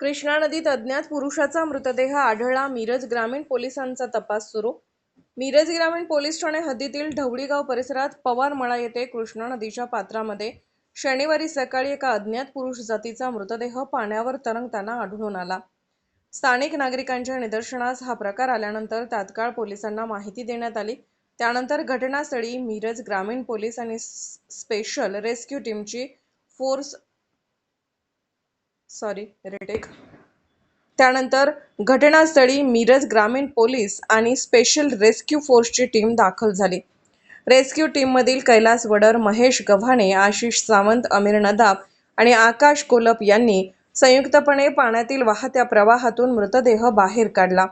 कृष्णा नदीत अज्ञात पुरुषाचा मृतदेह आढळला. मिरज ग्रामीण पोलिसांचा तपास सुरू. मिरज ग्रामीण पोलीस ठाणे हद्दीतील ढवळीगाव परिसरात पवारमळा येथे कृष्णा नदीच्या पात्रामध्ये शनिवारी सकाळी एका अज्ञात पुरुष जातीचा मृतदेह पाण्यावर तरंगताना आढळून आला. स्थानिक नागरिकांच्या निदर्शनास हा प्रकार आल्यानंतर तात्काळ पोलिसांना माहिती देण्यात आली. त्यानंतर घटनास्थळी मिरज ग्रामीण पोलीस आणि स्पेशल रेस्क्यू टीमची फोर्स सॉरी रेटेक त्यानंतर घटनास्थळी मिरज ग्रामीण पोलीस आणि स्पेशल रेस्क्यू फोर्सची टीम दाखल झाली. रेस्क्यू टीममधील कैलास वडर महेश गव्हाणे आशिष सावंत अमीर नदाब आणि आकाश कोलप यांनी संयुक्तपणे पाण्यातील वाहत्या प्रवाहातून मृतदेह बाहेर काढला.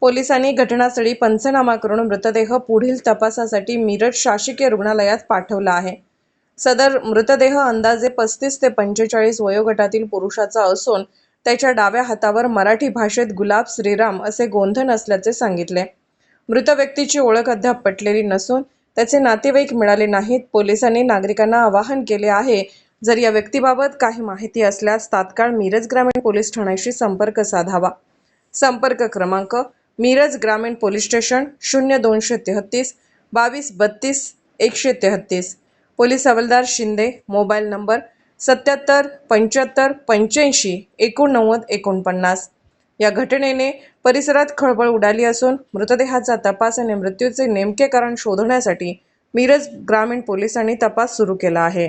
पोलिसांनी घटनास्थळी पंचनामा करून मृतदेह पुढील तपासासाठी मिरज शासकीय रुग्णालयात पाठवला आहे. सदर मृतदेह अंदाजे पस्तीस ते पंचेचाळीस वयोगटातील पुरुषाचा असून त्याच्या डाव्या हातावर मराठी भाषेत गुलाब श्रीराम असे गोंधन असल्याचे सांगितले. मृत व्यक्तीची ओळख अद्याप पटलेली नसून त्याचे नातेवाईक मिळाले नाहीत. पोलिसांनी नागरिकांना आवाहन केले आहे. जर या व्यक्तीबाबत काही माहिती असल्यास तात्काळ मिरज ग्रामीण पोलीस ठाण्याशी संपर्क साधावा. संपर्क क्रमांक मिरज ग्रामीण पोलीस स्टेशन शून्य दोनशे तेहतीस बावीस बत्तीस एकशे तेहतीस. पोलीस हवालदार शिंदे मोबाईल नंबर सत्याहत्तर पंच्याहत्तर पंच्याऐंशी एकोणनव्वद एकोणपन्नास. या घटनेने परिसरात खळबळ उडाली असून मृतदेहाचा तपास आणि मृत्यूचे नेमके कारण शोधण्यासाठी मिरज ग्रामीण पोलिसांनी तपास सुरू केला आहे.